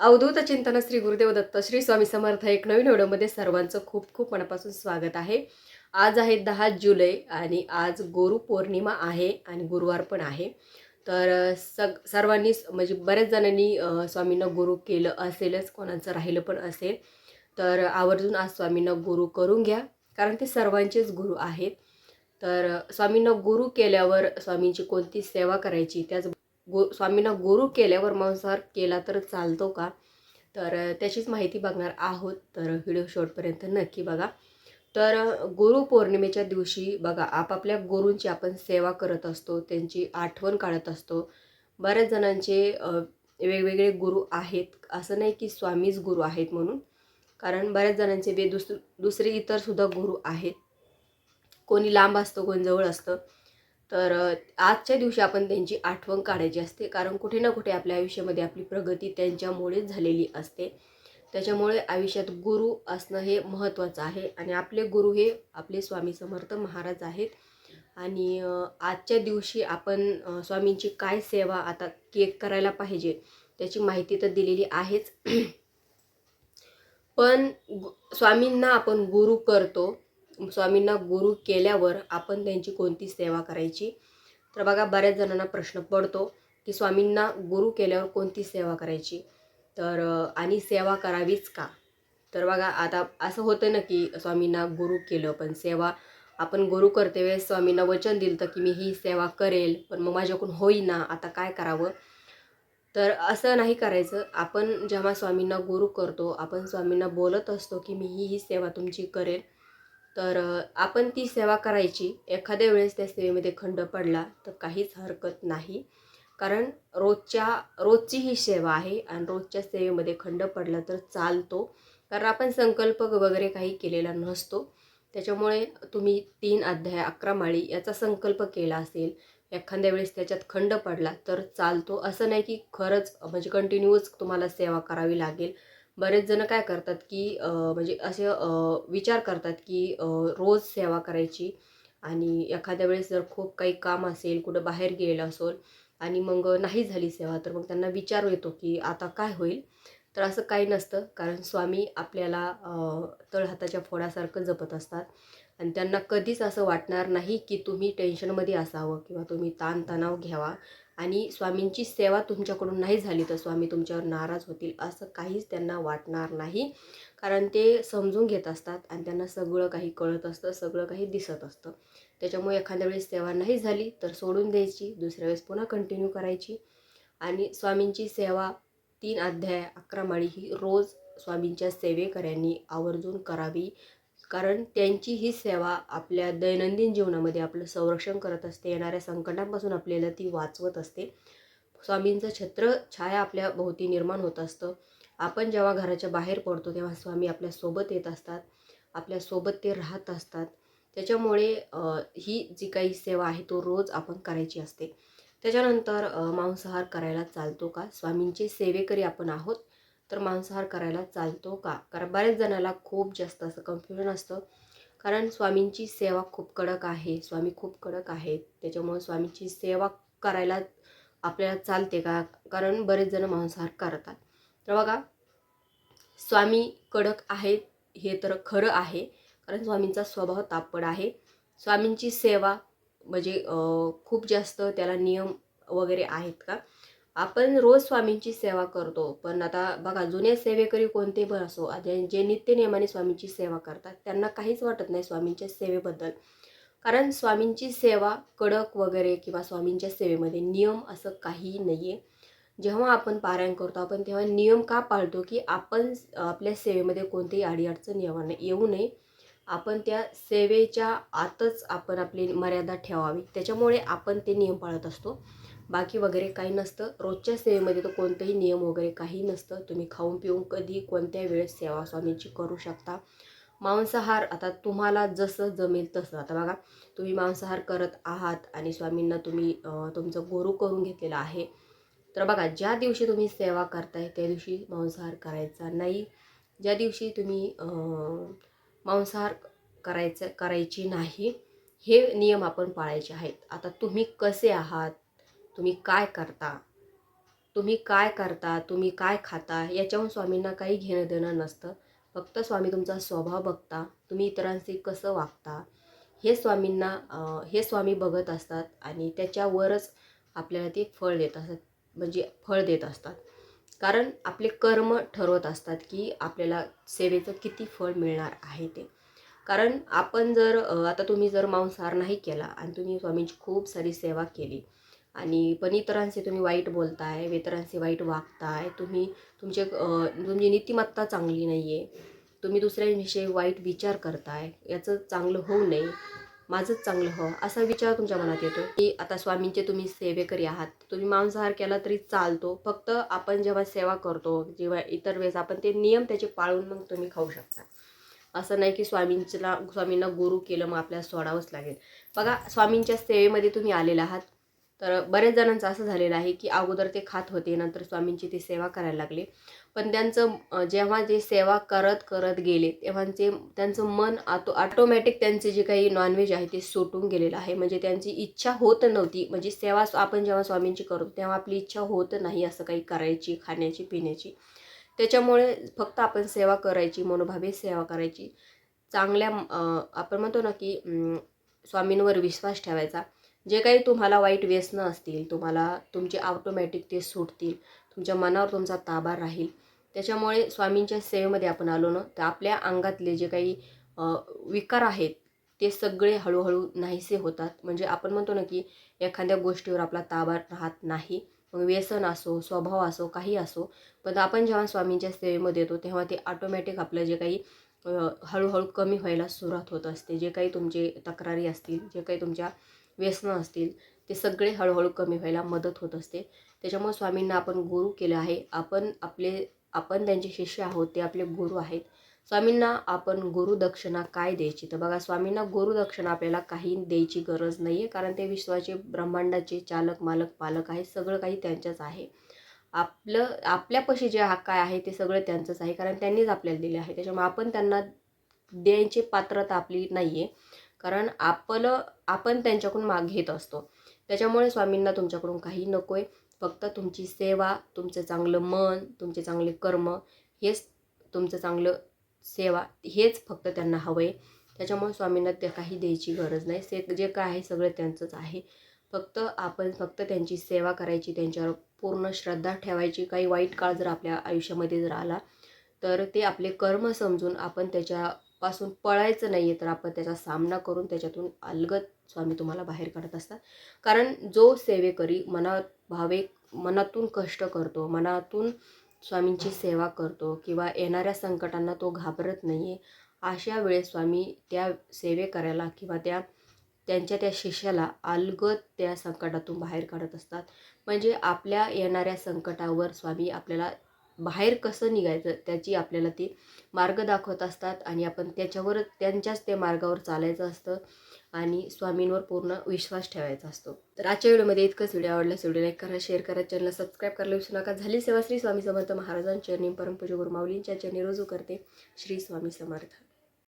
अवधूत चिंतन श्री गुरुदेव दत्त श्री स्वामी समर्थ एक नवीन व्हिडिओमध्ये सर्वांचं खूप खूप मनापासून स्वागत आहे. आज आहे दहा जुलै आणि आज गुरु पौर्णिमा आहे आणि गुरुवार पण आहे. तर सग सर्वांनी म्हणजे बऱ्याच जणांनी स्वामींना गुरु केलं असेलच कोणाचं राहिलं पण असेल तर आवर्जून आज स्वामींना गुरु करून घ्या कारण ते सर्वांचेच गुरु आहेत. तर स्वामींना गुरु केल्यावर स्वामींची कोणती सेवा करायची त्याच गो स्वामींना गुरु केल्यावर मांसाहार केला तर चालतो का? तर त्याचीच माहिती बघणार आहोत. तर व्हिडिओ शेवटपर्यंत नक्की बघा. तर गुरु पौर्णिमेच्या दिवशी बघा आपापल्या गुरूंची आपण सेवा करत असतो त्यांची आठवण काढत असतो. बऱ्याच जणांचे वेगवेगळे गुरु आहेत. असं नाही की स्वामीच गुरु आहेत म्हणून. कारण बऱ्याच जणांचे वे दुस दुसरे इतरसुद्धा गुरु आहेत. कोणी लांब असतं कोणी जवळ असतं. तर आजच्या दिवशी आपण त्यांची आठवण काढायची असते. कारण कुठे ना कुठे आपल्या आयुष्यामध्ये आपली प्रगती त्यांच्यामुळेच झालेली असते. त्याच्यामुळे आयुष्यात गुरु असणं हे महत्त्वाचं आहे. आणि आपले गुरु हे आपले स्वामी समर्थ महाराज आहेत. आणि आजच्या दिवशी आपण स्वामींची काय सेवा आता केक करायला पाहिजे त्याची माहिती तर दिलेली आहेच. पण गु- स्वामींना आपण गुरु करतो. स्वामींना गुरु केल्यावर आपण त्यांची कोणती सेवा करायची? तर बघा बऱ्याच जणांना प्रश्न पडतो की स्वामींना गुरु केल्यावर कोणती सेवा करायची? तर आणि सेवा करावीच का? तर बघा आता असं होतं ना की स्वामींना गुरु केलं पण सेवा आपण गुरु करते वेळेस स्वामींना वचन दिलं तर की मी ही सेवा करेल पण मग माझ्याकडून होईना आता काय करावं? तर असं नाही करायचं. आपण जेव्हा स्वामींना गुरु करतो आपण स्वामींना बोलत असतो की मी ही ही सेवा तुमची करेल तर आपण ती सेवा करायची. एखाद्या वेळेस त्या सेवेमध्ये खंड पडला तर काहीच हरकत नाही. कारण रोजच्या रोजची ही सेवा आहे आणि रोजच्या सेवेमध्ये खंड पडला तर चालतो. कारण आपण संकल्प वगैरे काही केलेला नसतो. त्याच्यामुळे तुम्ही तीन अध्याय अकरा माळी याचा संकल्प केला असेल. एखाद्या वेळेस त्याच्यात खंड पडला तर चालतो. असं नाही की खरंच म्हणजे कंटिन्यूअस तुम्हाला सेवा करावी लागेल. बरेच जण काय करतात की म्हणजे असे विचार करतात की रोज सेवा करायची आणि एखाद्या वेळेस जर खूप काही काम असेल कुठं बाहेर गेलेलं असेल आणि मग नाही झाली सेवा तर मग त्यांना विचार येतो की आता काय होईल? तर असं काही नसतं कारण स्वामी आपल्याला तळहाताच्या फोडासारखं जपत असतात. आणि त्यांना कधीच असं वाटणार नाही की तुम्ही टेन्शनमध्ये असावं किंवा तुम्ही ताणतणाव घ्यावा. आणि स्वामींची सेवा तुमच्याकडून नाही झाली तर स्वामी तुमच्यावर नाराज होतील असं काहीच त्यांना वाटणार नाही. कारण ते समजून घेत असतात आणि त्यांना सगळं काही कळत असतं सगळं काही दिसत असतं. त्याच्यामुळे एखाद्या वेळेस सेवा नाही झाली तर सोडून द्यायची दुसऱ्या वेळेस पुन्हा कंटिन्यू करायची. आणि स्वामींची सेवा तीन अध्याय अकरा माळी ही रोज स्वामींच्या सेवेकऱ्यांनी आवर्जून करावी. कारण त्यांची ही सेवा आपल्या दैनंदिन जीवनामध्ये आपलं संरक्षण करत असते. येणाऱ्या संकटांपासून आपल्याला ती वाचवत असते. स्वामींचं छत्र छाया आपल्या भोवती निर्माण होत असतं. आपण जेव्हा घराच्या बाहेर पडतो तेव्हा स्वामी आपल्यासोबत येत असतात. आपल्यासोबत ते राहत असतात. त्याच्यामुळे ही जी काही सेवा आहे तो रोज आपण करायची असते. त्याच्यानंतर मांसाहार करायला चालतो का? स्वामींचे सेवेकरी आपण आहोत. तर मांसाहार करायला चालतो का? कारण बऱ्याच जणाला खूप जास्त असं कन्फ्युजन असतं. कारण स्वामींची सेवा खूप कडक आहे. स्वामी खूप कडक आहेत. त्याच्यामुळे स्वामींची सेवा करायला आपल्याला चालते का? कारण बरेच जण मांसाहार करतात. तर बघा स्वामी कडक आहेत हे तर खरं आहे. कारण स्वामींचा स्वभाव तापड आहे. स्वामींची सेवा म्हणजे खूप जास्त त्याला नियम वगैरे आहेत का? आपण रोज स्वामींची सेवा करतो. पण आता बघा जुने सेवेकरी कोणते पण असो जे नित्य नित्यनियमाने स्वामींची सेवा करतात त्यांना काहीच वाटत नाही स्वामींच्या सेवेबद्दल. कारण स्वामींची सेवा कडक वगैरे किंवा स्वामींच्या सेवेमध्ये नियम असं काही नाही आहे जेव्हा आपण पारायण करतो आपण तेव्हा नियम का पाळतो की आपण आपल्या सेवेमध्ये कोणतीही अडीअडचण येऊ नाही येऊ नये. आपण त्या सेवेच्या आतच आपण आपली मर्यादा ठेवावी. त्याच्यामुळे आपण ते नियम पाळत असतो. बाकी वगैरे काही नसतं. रोजच्या सेवेमध्ये तर कोणतंही नियम वगैरे काही नसतं. तुम्ही खाऊन पिऊन कधी कोणत्या वेळेस सेवा स्वामींची करू शकता. मांसाहार आता तुम्हाला जसं जमेल तसं. आता बघा तुम्ही मांसाहार करत आहात आणि स्वामींना तुम्ही तुमचं गुरु करून घेतलेलं आहे. तर बघा ज्या दिवशी तुम्ही सेवा करताय त्या दिवशी मांसाहार करायचा नाही. ज्या दिवशी तुम्ही मांसाहार करायचं करायची नाही हे नियम आपण पाळायचे आहेत. आता तुम्ही कसे आहात? तुम्ही काय करता? तुम्ही काय करता? तुम्ही काय खाता? याच्याहून स्वामींना काही घेणं देणं नसतं. फक्त स्वामी तुमचा स्वभाव बघता तुम्ही इतरांशी कसं वागता हे स्वामींना हे स्वामी बघत असतात आणि त्याच्यावरच आपल्याला ते फळ देत असतात. म्हणजे फळ देत असतात. कारण आपले कर्म ठरवत असतात की आपल्याला सेवेचं किती फळ मिळणार आहे ते. कारण आपण जर आता तुम्ही जर मांसाहार नाही केला आणि तुम्ही स्वामींची खूप सारी सेवा केली आणि पण इतरांशी तुम्ही वाईट बोलताय इतरांशी वाईट वागताय तुम्ही तुमचे तुमची नीतिमत्ता चांगली नाही आहे तुम्ही दुसऱ्यांविषयी वाईट विचार करताय याचं चांगलं होऊ नये माझंच चांगलं हो असा विचार तुमच्या मनात येतो की आता स्वामींचे तुम्ही सेवेकरी आहात तुम्ही मांसाहार केला तरी चालतो फक्त आपण जेव्हा सेवा करतो जेव्हा इतर वेळेस आपण ते नियम त्याचे पाळून मग तुम्ही खाऊ शकता. असं नाही की स्वामींचला स्वामींना गुरु केलं मग आपल्याला सोडावंच लागेल. बघा स्वामींच्या सेवेमध्ये तुम्ही आलेला आहात तर बऱ्याच जणांचं असं झालेलं आहे की अगोदर ते खात होते नंतर स्वामींची ते सेवा करायला लागले. पण त्यांचं जेव्हा जे सेवा करत करत गेले तेव्हाचे त्यांचं मन आतो ऑटोमॅटिक त्यांचे जे काही नॉनव्हेज आहे ते सुटून गेलेलं आहे. म्हणजे त्यांची इच्छा होत नव्हती. म्हणजे सेवा आपण जेव्हा स्वामींची करतो तेव्हा आपली इच्छा होत नाही असं काही करायची खाण्याची पिण्याची. त्याच्यामुळे फक्त आपण सेवा करायची मनोभावे सेवा करायची. चांगल्या आपण म्हणतो ना की स्वामींवर विश्वास ठेवायचा. जे काही तुम्हाला वाईट व्यसनं असतील तुम्हाला तुमचे ऑटोमॅटिक ते सुटतील तुमच्या मनावर तुमचा ताबा राहील. त्याच्यामुळे स्वामींच्या सेवेमध्ये आपण आलो ना तर आपल्या अंगातले जे काही विकार आहेत ते सगळे हळूहळू नाहीसे होतात. म्हणजे आपण म्हणतो ना की एखाद्या गोष्टीवर आपला ताबा राहत नाही. मग व्यसन असो स्वभाव असो काही असो पण आपण जेव्हा स्वामींच्या सेवेमध्ये येतो तेव्हा ते ऑटोमॅटिक आपलं जे काही हळूहळू कमी व्हायला सुरुवात होत असते. जे काही तुमचे तक्रारी असतील जे काही तुमच्या व्यसनं असतील ते सगळे हळूहळू कमी व्हायला मदत होत असते. त्याच्यामुळे स्वामींना आपण गुरु केलं आहे. आपण आपले आपण त्यांचे शिष्य आहोत ते आपले गुरु आहेत. स्वामींना आपण गुरुदक्षिणा काय द्यायची? तर बघा स्वामींना गुरुदक्षिणा आपल्याला काही द्यायची गरज नाही आहे कारण ते विश्वाचे ब्रह्मांडाचे चालक मालक पालक आहे सगळं काही त्यांच्याच आहे. आपलं आपल्यापाशी जे हा काय आहे ते सगळं त्यांचंच आहे. कारण त्यांनीच आपल्याला दिले आहे. त्याच्यामुळे आपण त्यांना द्यायची पात्रता आपली नाही आहे कारण आपलं आपण त्यांच्याकडून माग घेत असतो. त्याच्यामुळे स्वामींना तुमच्याकडून काही नको आहे फक्त तुमची सेवा तुमचं चांगलं मन तुमचे चांगले कर्म हेच तुमचं चांगलं सेवा हेच फक्त त्यांना हवं आहे त्याच्यामुळे स्वामींना ते काही द्यायची गरज नाही. से जे काय आहे सगळं त्यांचंच आहे. फक्त आपण फक्त त्यांची सेवा करायची त्यांच्यावर पूर्ण श्रद्धा ठेवायची. काही वाईट काळ जर आपल्या आयुष्यामध्ये जर आला तर ते आपले कर्म समजून आपण त्याच्या पासून पळायचं नाही आहे तर आपण त्याचा सामना करून त्याच्यातून अलगत स्वामी तुम्हाला बाहेर काढत असतात. कारण जो सेवेकरी मनात भावे मनातून कष्ट करतो मनातून स्वामींची सेवा करतो किंवा येणाऱ्या संकटांना तो घाबरत नाही आहे अशा वेळेस स्वामी त्या सेवेकऱ्याला किंवा त्या त्यांच्या त्या शिष्याला अलगद त्या संकटातून बाहेर काढत असतात. म्हणजे आपल्या येणाऱ्या संकटावर स्वामी आपल्याला बाहेर कसं निघायचं त्याची आपल्याला ती मार्ग दाखवत असतात आणि आपण त्याच्यावर त्यांच्याच त्या मार्गावर चालायचं असतं आणि स्वामींवर पूर्ण विश्वास ठेवायचा असतो. तर आजच्या व्हिडिओमध्ये इतकंच. व्हिडिओ आवडला व्हिडिओ लाईक करा शेअर करा चॅनल सबस्क्राईब करायला विसरू नका. झाली सेवा श्री स्वामी समर्थ महाराजांच्या चरणी परमपूज गुरुमाऊलींच्या चरणी रोजू करते श्री स्वामी समर्थ.